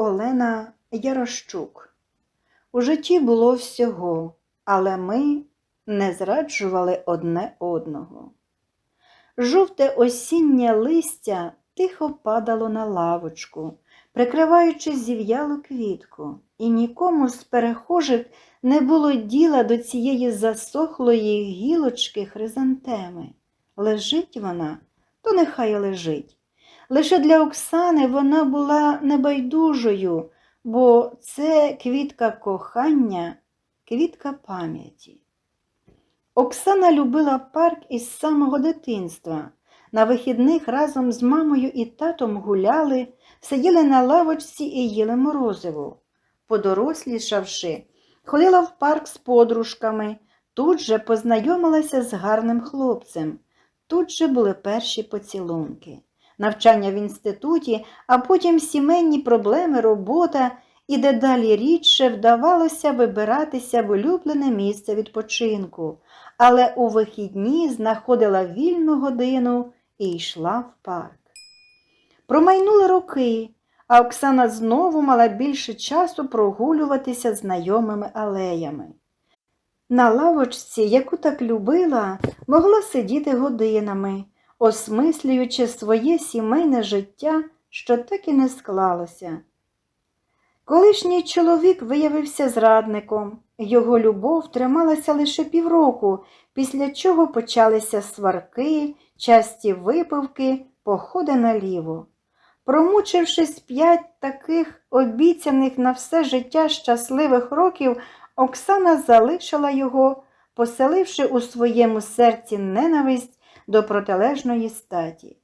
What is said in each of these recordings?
Олена Ярощук. У житті було всього, але ми не зраджували одне одного. Жовте осіннє листя тихо падало на лавочку, прикриваючи зів'ялу квітку, і нікому з перехожих не було діла до цієї засохлої гілочки хризантеми. Лежить вона, то нехай лежить. Лише для Оксани вона була небайдужою, бо це квітка кохання, квітка пам'яті. Оксана любила парк із самого дитинства. На вихідних разом з мамою і татом гуляли, сиділи на лавочці і їли морозиво. Подорослішавши, ходила в парк з подружками, тут же познайомилася з гарним хлопцем, тут же були перші поцілунки навчання в інституті, а потім сімейні проблеми, робота і дедалі рідше вдавалося вибиратися в улюблене місце відпочинку, але у вихідні знаходила вільну годину і йшла в парк. Промайнули роки, а Оксана знову мала більше часу прогулюватися знайомими алеями. На лавочці, яку так любила, могла сидіти годинами, осмислюючи своє сімейне життя, що так і не склалося. Колишній чоловік виявився зрадником, його любов трималася лише півроку, після чого почалися сварки, часті випивки, походи наліво. Промучившись п'ять таких обіцяних на все життя щасливих років, Оксана залишила його, поселивши у своєму серці ненависть до протилежної статі.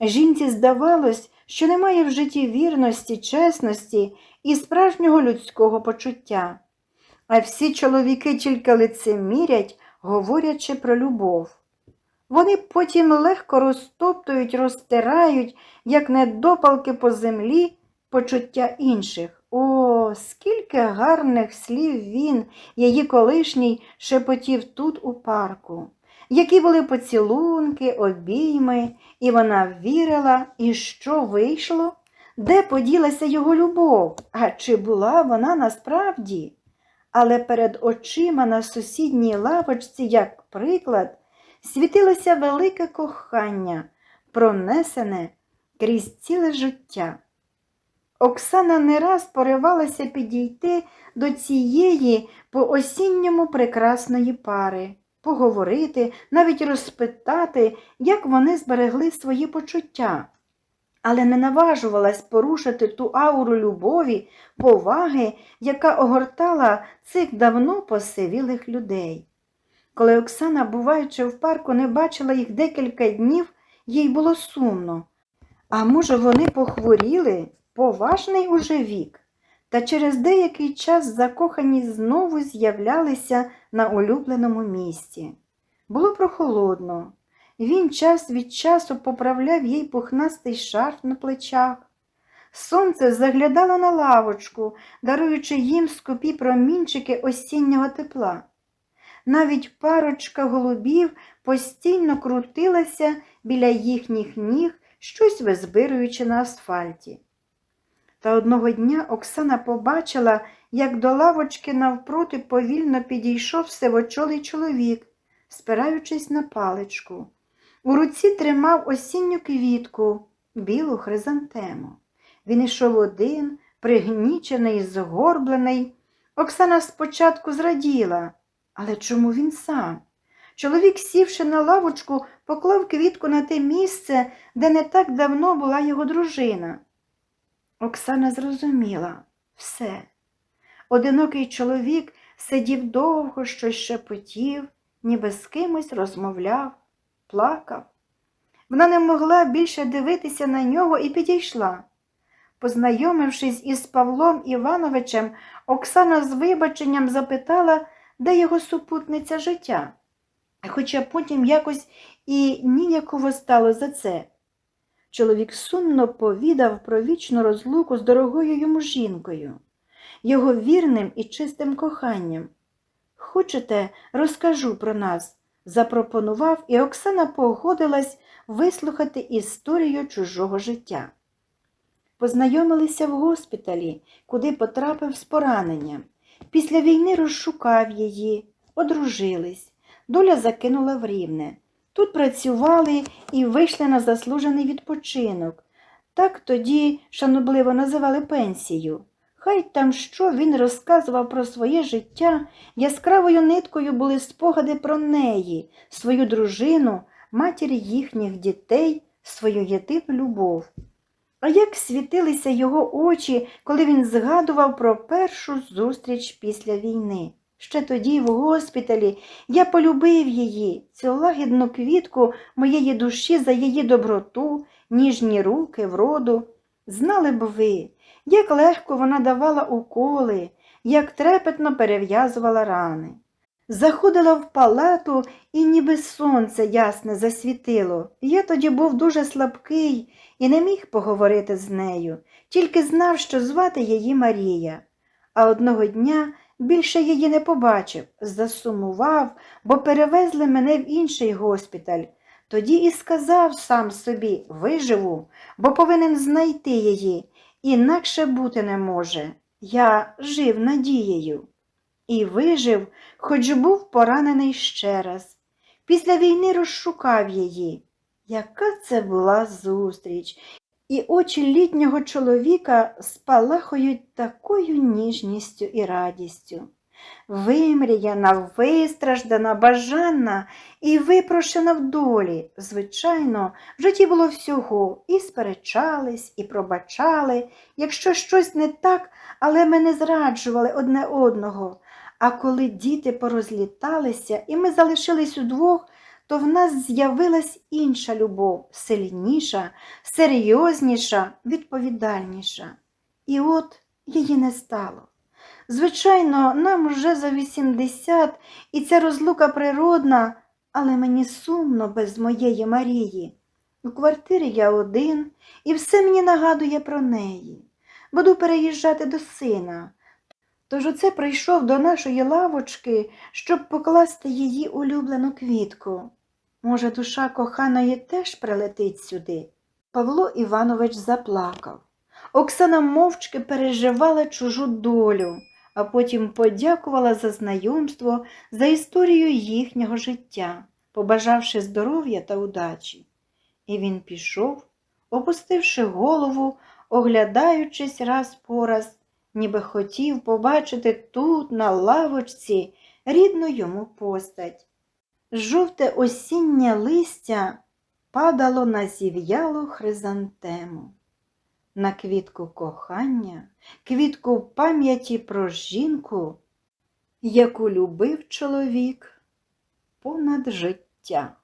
Жінці здавалось, що немає в житті вірності, чесності і справжнього людського почуття, а всі чоловіки тільки лицемірять, говорячи про любов. Вони потім легко розтоптують, розтирають, як недопалки по землі, почуття інших. О, скільки гарних слів він, її колишній, шепотів тут у парку які були поцілунки, обійми, і вона вірила, і що вийшло, де поділася його любов, а чи була вона насправді? Але перед очима на сусідній лавочці, як приклад, світилося велике кохання, пронесене крізь ціле життя. Оксана не раз поривалася підійти до цієї по осінньому прекрасної пари поговорити, навіть розпитати, як вони зберегли свої почуття, але не наважувалась порушити ту ауру любові, поваги, яка огортала цих давно посивілих людей. Коли Оксана, буваючи в парку, не бачила їх декілька днів, їй було сумно. А може, вони похворіли поважний уже вік та через деякий час закохані знову з'являлися на улюбленому місці. Було прохолодно. Він час від часу поправляв їй пухнастий шарф на плечах. Сонце заглядало на лавочку, даруючи їм скупі промінчики осіннього тепла. Навіть парочка голубів постійно крутилася біля їхніх ніг, щось визбируючи на асфальті. Та одного дня Оксана побачила, як до лавочки навпроти повільно підійшов сивочолий чоловік, спираючись на паличку. У руці тримав осінню квітку, білу хризантему. Він ішов один, пригнічений, згорблений. Оксана спочатку зраділа, але чому він сам? Чоловік, сівши на лавочку, поклав квітку на те місце, де не так давно була його дружина. Оксана зрозуміла все. Одинокий чоловік сидів довго, щось шепотів, ніби з кимось розмовляв, плакав. Вона не могла більше дивитися на нього і підійшла. Познайомившись із Павлом Івановичем, Оксана з вибаченням запитала, де його супутниця життя, хоча потім якось і ніяково стало за це. Чоловік сумно повідав про вічну розлуку з дорогою йому жінкою, його вірним і чистим коханням. Хочете, розкажу про нас, запропонував, і Оксана погодилась вислухати історію чужого життя. познайомилися в госпіталі, куди потрапив з пораненням. Після війни розшукав її, одружились. Доля закинула в рівне. Тут працювали і вийшли на заслужений відпочинок. Так тоді шанобливо називали пенсію. Хай там що він розказував про своє життя, яскравою ниткою були спогади про неї, свою дружину, матір їхніх дітей, свою єдину любов. А як світилися його очі, коли він згадував про першу зустріч після війни. Ще тоді, в госпіталі, я полюбив її, цю лагідну квітку моєї душі за її доброту, ніжні руки, вроду. Знали б ви, як легко вона давала уколи, як трепетно перев'язувала рани. Заходила в палату і ніби сонце ясне засвітило. Я тоді був дуже слабкий і не міг поговорити з нею, тільки знав, що звати її Марія. А одного дня більше її не побачив, засумував, бо перевезли мене в інший госпіталь. Тоді і сказав сам собі виживу, бо повинен знайти її, інакше бути не може. Я жив надією. І вижив, хоч був поранений ще раз. Після війни розшукав її. Яка це була зустріч, і очі літнього чоловіка спалахують такою ніжністю і радістю. Вимріяна, вистраждана, бажана і випрошена в долі. Звичайно, в житті було всього, і сперечались, і пробачали, якщо щось не так, але ми не зраджували одне одного. А коли діти порозліталися, і ми залишились удвох, то в нас з'явилась інша любов, сильніша, серйозніша, відповідальніша. І от її не стало. Звичайно, нам уже за 80, і ця розлука природна, але мені сумно без моєї Марії. У квартирі я один, і все мені нагадує про неї. Буду переїжджати до сина. Тож оце прийшов до нашої лавочки, щоб покласти її улюблену квітку. Може, душа коханої теж прилетить сюди? Павло Іванович заплакав. Оксана мовчки переживала чужу долю, а потім подякувала за знайомство, за історію їхнього життя, побажавши здоров'я та удачі. І він пішов, опустивши голову, оглядаючись раз по раз, ніби хотів побачити тут, на лавочці, рідну йому постать. Жовте осіннє листя падало на зів'ялу хризантему, на квітку кохання, квітку пам'яті про жінку, яку любив чоловік понад життя.